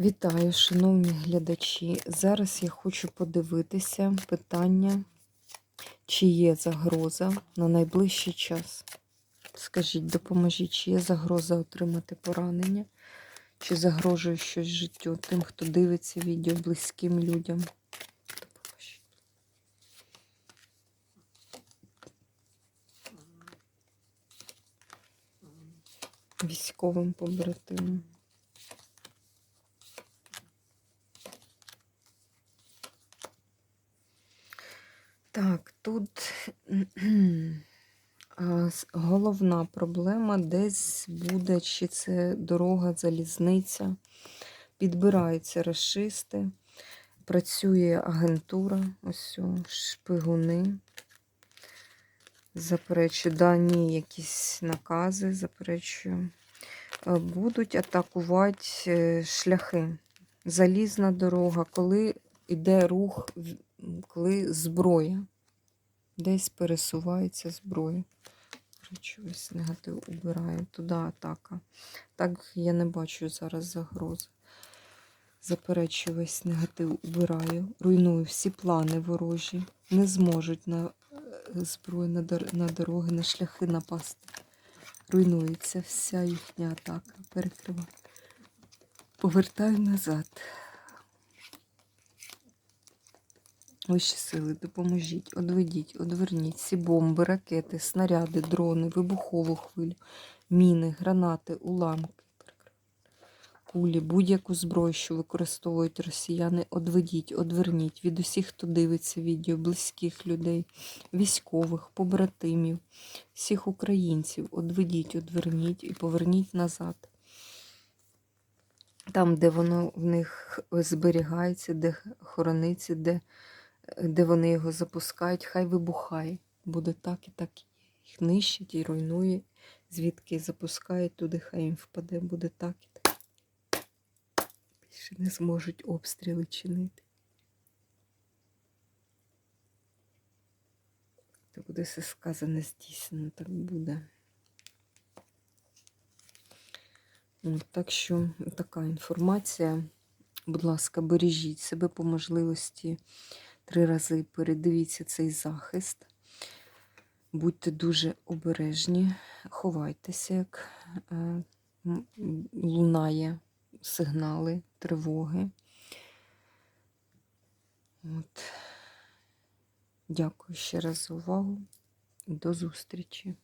Вітаю, шановні глядачі. Зараз я хочу подивитися питання, чи є загроза на найближчий час. Скажіть, допоможіть, чи є загроза отримати поранення, чи загрожує щось життю тим, хто дивиться відео близьким людям. Військовим побратимам. Так, тут головна проблема десь буде, чи це дорога, залізниця. Підбираються расисти, працює агентура, ось шпигуни. Заперечую, дані якісь накази, заперечую. Е, Будуть атакувати е, шляхи. Залізна дорога, коли йде рух, коли зброя. Десь пересувається зброя. Речі, ось негатив убираю. Туди атака. Так я не бачу зараз загрози. Заперечую весь негатив убираю. Руйную всі плани ворожі. Не зможуть на е, зброю, на, дор- на дороги, на шляхи напасти. Руйнується вся їхня атака. Перекриваю. Повертаю назад. Вищі сили, допоможіть, одведіть, одверніть. Всі бомби, ракети, снаряди, дрони, вибухову хвилю, міни, гранати, уламки, кулі, будь-яку зброю, що використовують росіяни, одведіть, одверніть від усіх, хто дивиться відео, близьких людей, військових, побратимів, всіх українців, одведіть, одверніть і поверніть назад. Там, де воно в них зберігається, де хорониться, де де вони його запускають, хай вибухає. Буде так і так. Їх нищить і руйнує, звідки запускають, туди хай їм впаде, буде так і так. Більше не зможуть обстріли чинити. Це буде все сказане, здійснено, так буде. Так що така інформація. Будь ласка, бережіть себе по можливості три рази передивіться цей захист. Будьте дуже обережні, ховайтеся, як е, лунає сигнали тривоги. От. Дякую ще раз за увагу. До зустрічі!